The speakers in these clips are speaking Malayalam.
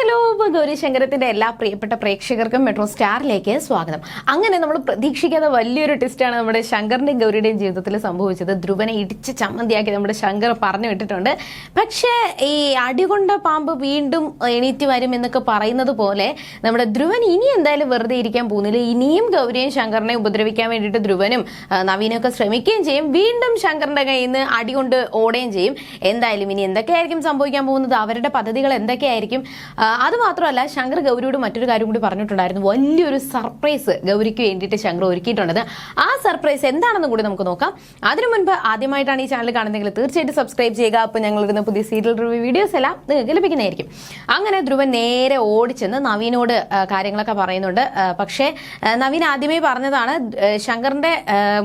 ഹലോ ഗൗരി ശങ്കരത്തിന്റെ എല്ലാ പ്രിയപ്പെട്ട പ്രേക്ഷകർക്കും മെട്രോ സ്റ്റാറിലേക്ക് സ്വാഗതം. അങ്ങനെ നമ്മൾ പ്രതീക്ഷിക്കാത്ത വലിയൊരു ട്വിസ്റ്റാണ് നമ്മുടെ ശങ്കറിന്റെയും ഗൗരിയുടെയും ജീവിതത്തിൽ സംഭവിച്ചത്. ധ്രുവനെ ഇടിച്ച് ചമ്മന്തിയാക്കി നമ്മുടെ ശങ്കർ പറഞ്ഞു വിട്ടിട്ടുണ്ട്. പക്ഷേ ഈ അടികൊണ്ട പാമ്പ് വീണ്ടും എണീറ്റ് വരും എന്നൊക്കെ പറയുന്നത് പോലെ നമ്മുടെ ധ്രുവൻ ഇനി എന്തായാലും വെറുതെ ഇരിക്കാൻ പോകുന്നില്ല. ഇനിയും ഗൗരിയും ശങ്കറിനെ ഉപദ്രവിക്കാൻ വേണ്ടിയിട്ട് ധ്രുവനും നവീനൊക്കെ ശ്രമിക്കുകയും ചെയ്യും. വീണ്ടും ശങ്കറിന്റെ കയ്യിൽ നിന്ന് അടികൊണ്ട് ഓടുകയും ചെയ്യും. എന്തായാലും ഇനി എന്തൊക്കെയായിരിക്കും സംഭവിക്കാൻ പോകുന്നത്? അവരുടെ പദ്ധതികൾ എന്തൊക്കെയായിരിക്കും? അത് മാത്രമല്ല ശങ്കർ ഗൗരിയോട് മറ്റൊരു കാര്യം കൂടി പറഞ്ഞിട്ടുണ്ടായിരുന്നു. വലിയൊരു സർപ്രൈസ് ഗൗരിക്ക് വേണ്ടിയിട്ട് ശങ്കർ ഒരുക്കിയിട്ടുണ്ട്. ആ സർപ്രൈസ് എന്താണെന്ന് കൂടി നമുക്ക് നോക്കാം. അതിനു മുൻപ് ആദ്യമായിട്ടാണ് ഈ ചാനൽ കാണുന്നതെങ്കിൽ തീർച്ചയായിട്ടും സബ്സ്ക്രൈബ് ചെയ്യുക. അപ്പോൾ ഞങ്ങൾ ഇടുന്ന പുതിയ സീരിയൽ റിവ്യൂ വീഡിയോസ് എല്ലാം നിങ്ങൾക്ക് ലഭിക്കുന്നതായിരിക്കും. അങ്ങനെ ധ്രുവൻ നേരെ ഓടിച്ചെന്ന് നവീനോട് കാര്യങ്ങളൊക്കെ പറയുന്നുണ്ട്. പക്ഷേ നവീൻ ആദ്യമേ പറഞ്ഞതാണ് ശങ്കറിന്റെ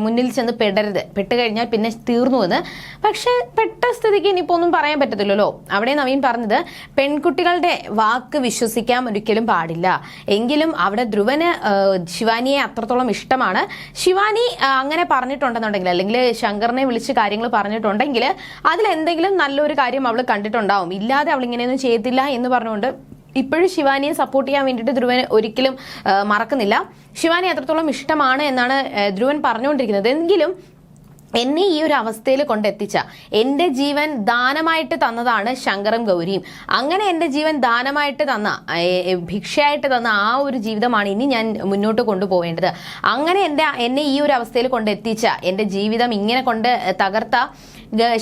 മുന്നിൽ ചെന്ന് പെടരുത്. പെട്ട് കഴിഞ്ഞാൽ പിന്നെ തീർന്നു എന്ന്. പക്ഷേ പെട്ട സ്ഥിതിക്ക് ഇനിയിപ്പോ ഒന്നും പറയാൻ പറ്റത്തില്ലല്ലോ. അവിടെ നവീൻ പറഞ്ഞത് പെൺകുട്ടികളുടെ വാക്ക് വിശ്വസിക്കാൻ ഒരിക്കലും പാടില്ല. എങ്കിലും അവിടെ ധ്രുവന് ശിവാനിയെ അത്രത്തോളം ഇഷ്ടമാണ്. ശിവാനി അങ്ങനെ പറഞ്ഞിട്ടുണ്ടെന്നുണ്ടെങ്കിൽ അല്ലെങ്കിൽ ശങ്കറിനെ വിളിച്ച് കാര്യങ്ങൾ പറഞ്ഞിട്ടുണ്ടെങ്കിൽ അതിലെന്തെങ്കിലും നല്ലൊരു കാര്യം അവൾ കണ്ടിട്ടുണ്ടാവും. ഇല്ലാതെ അവൾ ഇങ്ങനെയൊന്നും ചെയ്തില്ല എന്ന് പറഞ്ഞുകൊണ്ട് ഇപ്പോഴും ശിവാനിയെ സപ്പോർട്ട് ചെയ്യാൻ വേണ്ടിയിട്ട് ധ്രുവൻ ഒരിക്കലും മറക്കുന്നില്ല. ശിവാനി അത്രത്തോളം ഇഷ്ടമാണ് എന്നാണ് ധ്രുവൻ പറഞ്ഞുകൊണ്ടിരിക്കുന്നത്. എങ്കിലും എന്നെ ഈ ഒരു അവസ്ഥയിൽ കൊണ്ടെത്തിച്ച എന്റെ ജീവൻ ദാനമായിട്ട് തന്നതാണ് ശങ്കറും ഗൗരിയും. അങ്ങനെ എന്റെ ജീവൻ ദാനമായിട്ട് തന്ന ഭിക്ഷയായിട്ട് തന്ന ആ ഒരു ജീവിതമാണ് ഇനി ഞാൻ മുന്നോട്ട് കൊണ്ടുപോകേണ്ടത്. അങ്ങനെ എന്റെ എന്നെ ഈ ഒരു അവസ്ഥയിൽ കൊണ്ടെത്തിച്ച എന്റെ ജീവിതം ഇങ്ങനെ കൊണ്ട് തകർത്ത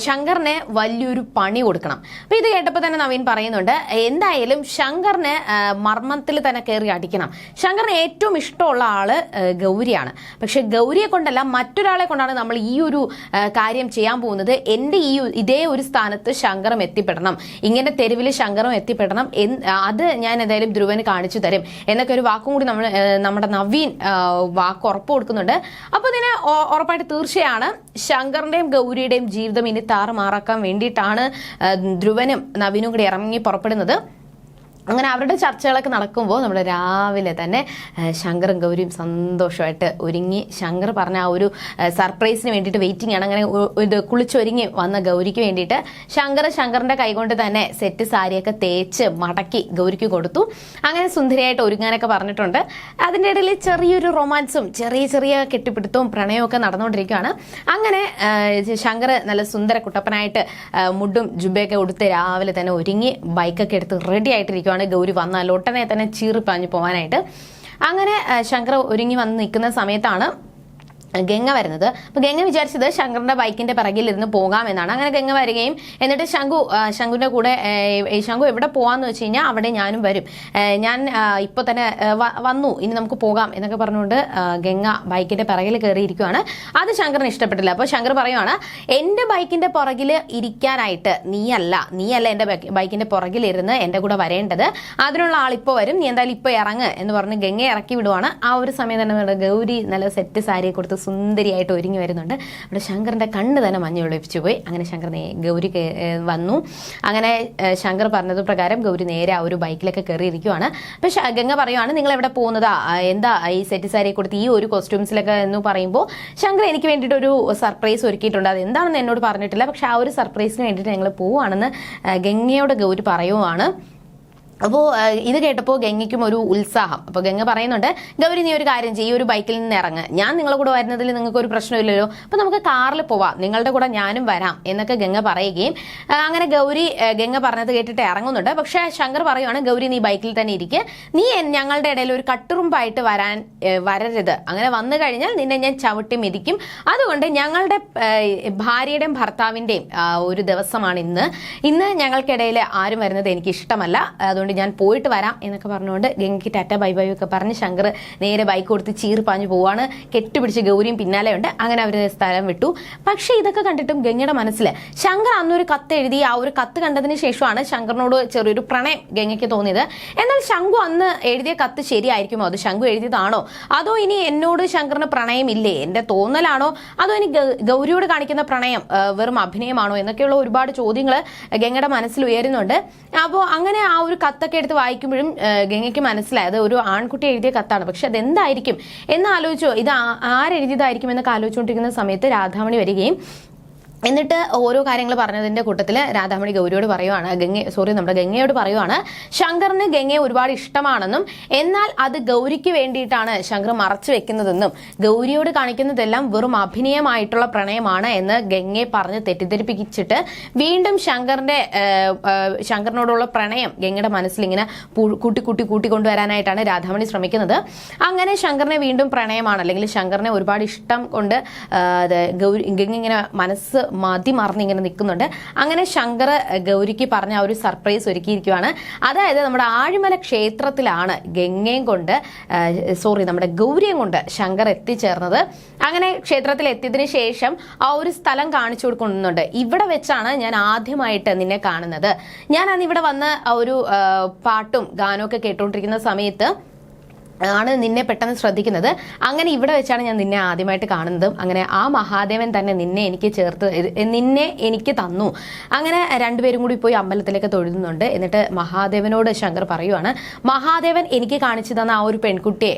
ശങ്കറിന് വലിയൊരു പണി കൊടുക്കണം. അപ്പൊ ഇത് കേട്ടപ്പോൾ തന്നെ നവീൻ പറയുന്നുണ്ട് എന്തായാലും ശങ്കറിന് മർമ്മത്തിൽ തന്നെ കയറി അടിക്കണം. ശങ്കറിന് ഏറ്റവും ഇഷ്ടമുള്ള ആൾ ഗൗരിയാണ്. പക്ഷെ ഗൗരിയെ കൊണ്ടല്ല മറ്റൊരാളെ കൊണ്ടാണ് നമ്മൾ ഈ ഒരു കാര്യം ചെയ്യാൻ പോകുന്നത്. എന്റെ ഈ ഇതേ ഒരു സ്ഥാനത്ത് ശങ്കറും എത്തിപ്പെടണം. ഇങ്ങനെ തെരുവിൽ ശങ്കറും എത്തിപ്പെടണം അത് ഞാൻ എന്തായാലും ധ്രുവന് കാണിച്ചു തരും. എന്നൊക്കെ ഒരു വാക്കും കൂടി നമ്മൾ നമ്മുടെ നവീൻ വാക്ക് ഉറപ്പ് കൊടുക്കുന്നുണ്ട്. അപ്പോൾ ഉറപ്പായിട്ട് തീർച്ചയാണ്. ശങ്കറിന്റെയും ഗൗരിയുടെയും ജീവിതം ഇനി താറുമാറാക്കാൻ വേണ്ടിയിട്ടാണ് ധ്രുവനും നവീനും കൂടി ഇറങ്ങി പുറപ്പെടുന്നത്. അങ്ങനെ അവരുടെ ചർച്ചകളൊക്കെ നടക്കുമ്പോൾ നമ്മൾ രാവിലെ തന്നെ ശങ്കറും ഗൗരിയും സന്തോഷമായിട്ട് ഒരുങ്ങി. ശങ്കർ പറഞ്ഞ ആ ഒരു സർപ്രൈസിന് വേണ്ടിയിട്ട് വെയിറ്റിംഗ് ആണ്. അങ്ങനെ ഇത് കുളിച്ചൊരുങ്ങി വന്ന ഗൗരിക്ക് വേണ്ടിയിട്ട് ശങ്കർ ശങ്കറിന്റെ കൈകൊണ്ട് തന്നെ സെറ്റ് സാരിയൊക്കെ തേച്ച് മടക്കി ഗൗരിക്ക് കൊടുത്തു. അങ്ങനെ സുന്ദരിയായിട്ട് ഒരുങ്ങാനൊക്കെ പറഞ്ഞിട്ടുണ്ട്. അതിന്റെ ഇടയിൽ ചെറിയൊരു റൊമാൻസും ചെറിയ ചെറിയ കെട്ടിപ്പിടുത്തവും പ്രണയവും നടന്നുകൊണ്ടിരിക്കുകയാണ്. അങ്ങനെ ശങ്കർ നല്ല സുന്ദര കുട്ടപ്പനായിട്ട് മുഡും ജുബയൊക്കെ ഉടുത്ത് രാവിലെ തന്നെ ഒരുങ്ങി ബൈക്കൊക്കെ എടുത്ത് റെഡി ആയിട്ടിരിക്കുകയാണ് ഗൗരി വന്നാൽ ഒട്ടനെ തന്നെ ചീറിപ്പാഞ്ഞു പോകാനായിട്ട് അങ്ങനെ ശങ്കർ ഒരുങ്ങി വന്ന് നിൽക്കുന്ന സമയത്താണ് ഗംഗ വരുന്നത്. അപ്പൊ ഗംഗ വിചാരിച്ചത് ശങ്കറിന്റെ ബൈക്കിന്റെ പിറകിൽ ഇരുന്ന് പോകാമെന്നാണ്. അങ്ങനെ ഗംഗ വരികയും എന്നിട്ട് ശംഖു ശംഖുവിന്റെ കൂടെ ശംഖു എവിടെ പോവാന്ന് വെച്ച് കഴിഞ്ഞാൽ അവിടെ ഞാനും വരും. ഞാൻ ഇപ്പൊ തന്നെ വന്നു. ഇനി നമുക്ക് പോകാം എന്നൊക്കെ പറഞ്ഞുകൊണ്ട് ഗംഗ ബൈക്കിന്റെ പിറകിൽ കയറിയിരിക്കുകയാണ് അത് ശങ്കറിന് ഇഷ്ടപ്പെട്ടില്ല. അപ്പോൾ ശങ്കർ പറയുവാണ് എന്റെ ബൈക്കിന്റെ പുറകിൽ ഇരിക്കാനായിട്ട് നീയല്ല നീയല്ല എന്റെ ബൈക്കിന്റെ പുറകിലിരുന്ന് എന്റെ കൂടെ വരേണ്ടത്. അതിനുള്ള ആൾ ഇപ്പോൾ വരും. നീ എന്തായാലും ഇപ്പൊ ഇറങ്ങ് എന്ന് പറഞ്ഞ് ഗംഗ ഇറക്കി വിടുവാണ്. ആ ഒരു സമയം തന്നെ ഗൗരി നല്ല സെറ്റ് സാരിയെ കൊടുത്ത് സുന്ദരിയായിട്ട് ഒരുങ്ങി വരുന്നുണ്ട്. അവിടെ ശങ്കറിന്റെ കണ്ണ് തന്നെ മഞ്ഞ ഒളിപ്പിച്ചു പോയി. അങ്ങനെ ശങ്കർ നേ ഗൗരി വന്നു. അങ്ങനെ ശങ്കർ പറഞ്ഞത് പ്രകാരം ഗൗരി നേരെ ആ ഒരു ബൈക്കിലൊക്കെ കയറിയിരിക്കുവാണ്. അപ്പൊ ഗംഗ പറയുവാണ് നിങ്ങൾ എവിടെ പോകുന്നതാ എന്താ ഈ സെറ്റ് സാരി കൊടുത്ത് ഈ ഒരു കോസ്റ്റ്യൂംസിലൊക്കെ എന്ന് പറയുമ്പോൾ ശങ്കർ എനിക്ക് വേണ്ടിയിട്ട് ഒരു സർപ്രൈസ് ഒരുക്കിയിട്ടുണ്ട്. അത് എന്താണെന്ന് എന്നോട് പറഞ്ഞിട്ടില്ല. പക്ഷെ ആ ഒരു സർപ്രൈസിന് വേണ്ടിയിട്ട് ഞങ്ങൾ പോവുകയാണെന്ന് ഗംഗയോട് ഗൗരി പറയുവാണ്. അപ്പോൾ ഇത് കേട്ടപ്പോൾ ഗംഗയ്ക്കും ഒരു ഉത്സാഹം. അപ്പോൾ ഗംഗ പറയുന്നുണ്ട് ഗൗരി നീ ഒരു കാര്യം ചെയ്യും ഒരു ബൈക്കിൽ നിന്ന് ഇറങ്ങ്. ഞാൻ നിങ്ങളുടെ കൂടെ വരുന്നതിൽ നിങ്ങൾക്ക് ഒരു പ്രശ്നമില്ലല്ലോ. അപ്പോൾ നമുക്ക് കാറിൽ പോവാം. നിങ്ങളുടെ കൂടെ ഞാനും വരാം എന്നൊക്കെ ഗംഗ പറയുകയും അങ്ങനെ ഗൗരി ഗംഗ പറഞ്ഞത് കേട്ടിട്ട് ഇറങ്ങുന്നുണ്ട്. പക്ഷേ ശങ്കർ പറയുവാണ് ഗൗരി നീ ബൈക്കിൽ തന്നെ ഇരിക്കുക നീ ഞങ്ങളുടെ ഇടയിൽ ഒരു കട്ടുറുമ്പായിട്ട് വരാൻ വരരുത്. അങ്ങനെ വന്നു കഴിഞ്ഞാൽ നിന്നെ ഞാൻ ചവിട്ടി മെതിക്കും. അതുകൊണ്ട് ഞങ്ങളുടെ ഭാര്യയുടെയും ഭർത്താവിന്റെയും ഒരു ദിവസമാണ് ഇന്ന്. ഇന്ന് ഞങ്ങൾക്കിടയിൽ ആരും വരുന്നത് എനിക്ക് ഇഷ്ടമല്ല അതുകൊണ്ട് ഞാൻ പോയിട്ട് വരാം എന്നൊക്കെ പറഞ്ഞുകൊണ്ട് ഗംഗയ്ക്ക് ടാറ്റ ബൈ ബൈ ഒക്കെ പറഞ്ഞ് ശങ്കർ നേരെ ബൈക്ക് കൊടുത്ത് ചീറ് പാഞ്ഞു പോവാണ്. കെട്ടുപിടിച്ച് ഗൗരിയും പിന്നാലെ ഉണ്ട്. അങ്ങനെ അവർ സ്ഥലം വിട്ടു. പക്ഷേ ഇതൊക്കെ കണ്ടിട്ടും ഗംഗയുടെ മനസ്സിൽ ശങ്കർ അന്നൊരു കത്ത് എഴുതി ആ ഒരു കത്ത് കണ്ടതിന് ശേഷമാണ് ശങ്കറിനോട് ചെറിയൊരു പ്രണയം ഗംഗയ്ക്ക് തോന്നിയത്. എന്നാൽ ശങ്കു അന്ന് എഴുതിയ കത്ത് ശരിയായിരിക്കുമോ? അത് ശങ്കു എഴുതിയതാണോ? അതോ ഇനി എന്നോട് ശങ്കറിന് പ്രണയമില്ലേ? എന്റെ തോന്നലാണോ? അതോ ഇനി ഗൗരിയോട് കാണിക്കുന്ന പ്രണയം വെറും അഭിനയമാണോ? എന്നൊക്കെയുള്ള ഒരുപാട് ചോദ്യങ്ങൾ ഗംഗയുടെ മനസ്സിൽ ഉയരുന്നുണ്ട്. അപ്പോൾ അങ്ങനെ ആ ഒരു കത്തൊക്കെ എടുത്ത് വായിക്കുമ്പോഴും ഗംഗയ്ക്ക് മനസ്സിലായത് ഒരു ആൺകുട്ടി എഴുതിയ കത്താണ്. പക്ഷെ അതെന്തായിരിക്കും? എന്ന് ആലോചിച്ചോ ഇത് ആരെഴുതിയതായിരിക്കും എന്നൊക്കെ ആലോചിച്ചുകൊണ്ടിരിക്കുന്ന സമയത്ത് രാധാമണി വരികയും എന്നിട്ട് ഓരോ കാര്യങ്ങൾ പറഞ്ഞതിന്റെ കൂട്ടത്തിൽ രാധാമണി ഗൗരിയോട് പറയുവാണ് ഗംഗ സോറി നമ്മുടെ ഗംഗയോട് പറയുവാണ് ശങ്കറിന് ഗംഗയെ ഒരുപാട് ഇഷ്ടമാണെന്നും എന്നാൽ അത് ഗൗരിക്ക് വേണ്ടിയിട്ടാണ് ശങ്കർ മറച്ചു വെക്കുന്നതെന്നും ഗൗരിയോട് കാണിക്കുന്നതെല്ലാം വെറും അഭിനയമായിട്ടുള്ള പ്രണയമാണ് എന്ന് ഗംഗയെ പറഞ്ഞ് തെറ്റിദ്ധരിപ്പിച്ചിട്ട് വീണ്ടും ശങ്കറിന്റെ ശങ്കറിനോടുള്ള പ്രണയം ഗംഗയുടെ മനസ്സിൽ ഇങ്ങനെ കൂട്ടി കൂട്ടി കൂട്ടി രാധാമണി ശ്രമിക്കുന്നത്. അങ്ങനെ ശങ്കറിനെ വീണ്ടും പ്രണയമാണ് അല്ലെങ്കിൽ ശങ്കറിനെ ഒരുപാട് ഇഷ്ടം കൊണ്ട് ഗൗരി ഗംഗ ഇങ്ങനെ മനസ്സ് മതി മറന്ന് ഇങ്ങനെ നിൽക്കുന്നുണ്ട്. അങ്ങനെ ശങ്കർ ഗൗരിക്ക് പറഞ്ഞ ഒരു സർപ്രൈസ് ഒരുക്കിയിരിക്കുകയാണ് അതായത് നമ്മുടെ ആഴിമല ക്ഷേത്രത്തിലാണ് ഗംഗയും കൊണ്ട് സോറി നമ്മുടെ ഗൗരിയും കൊണ്ട് ശങ്കർ എത്തിച്ചേർന്നത്. അങ്ങനെ ക്ഷേത്രത്തിൽ എത്തിയതിന് ശേഷം ആ ഒരു സ്ഥലം കാണിച്ചു കൊടുക്കുന്നുണ്ട്. ഇവിടെ വെച്ചാണ് ഞാൻ ആദ്യമായിട്ട് നിന്നെ കാണുന്നത്. ഞാൻ അന്ന് ഇവിടെ വന്ന് ഒരു പാട്ടും ഗാനവും ഒക്കെ കേട്ടുകൊണ്ടിരിക്കുന്ന സമയത്ത് ആണ് നിന്നെ പെട്ടെന്ന് ശ്രദ്ധിക്കുന്നത്. അങ്ങനെ ഇവിടെ വെച്ചാണ് ഞാൻ നിന്നെ ആദ്യമായിട്ട് കാണുന്നതും. അങ്ങനെ ആ മഹാദേവൻ തന്നെ നിന്നെ എനിക്ക് ചേർത്ത് നിന്നെ എനിക്ക് തന്നു. അങ്ങനെ രണ്ടുപേരും കൂടി പോയി അമ്പലത്തിലേക്ക് തൊഴുന്നുണ്ട് എന്നിട്ട് മഹാദേവനോട് ശങ്കർ പറയുവാണ് മഹാദേവൻ എനിക്ക് കാണിച്ചു തന്ന ആ ഒരു പെൺകുട്ടിയെ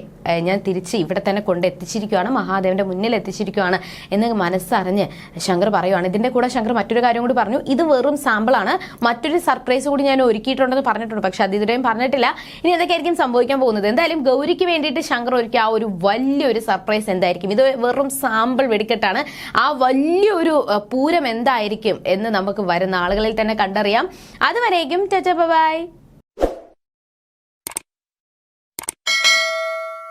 ഞാൻ തിരിച്ച് ഇവിടെ തന്നെ കൊണ്ട് എത്തിച്ചിരിക്കുകയാണ് മഹാദേവന്റെ മുന്നിൽ എത്തിച്ചിരിക്കുകയാണ് എന്ന് മനസ്സറിഞ്ഞ് ശങ്കർ പറയുവാണ്. ഇതിന്റെ കൂടെ ശങ്കർ മറ്റൊരു കാര്യം കൂടി പറഞ്ഞു. ഇത് വെറും സാമ്പിളാണ് മറ്റൊരു സർപ്രൈസ് കൂടി ഞാൻ ഒരുക്കിയിട്ടുണ്ടെന്ന് പറഞ്ഞിട്ടുണ്ട്. പക്ഷെ അത് ഇതുവരെയും പറഞ്ഞിട്ടില്ല. ഇനി എന്തൊക്കെയായിരിക്കും സംഭവിക്കാൻ പോകുന്നത്. എന്തായാലും ഗൗരിക്ക് വേണ്ടിയിട്ട് ശങ്കർ ഒരുക്കിയ ആ ഒരു വലിയൊരു സർപ്രൈസ് എന്തായിരിക്കും? ഇത് വെറും സാമ്പിൾ വെടിക്കെട്ടാണ്. ആ വലിയൊരു പൂരം എന്തായിരിക്കും എന്ന് നമുക്ക് വരുന്ന ആളുകളിൽ തന്നെ കണ്ടറിയാം. അതുവരേക്കും ബൈ.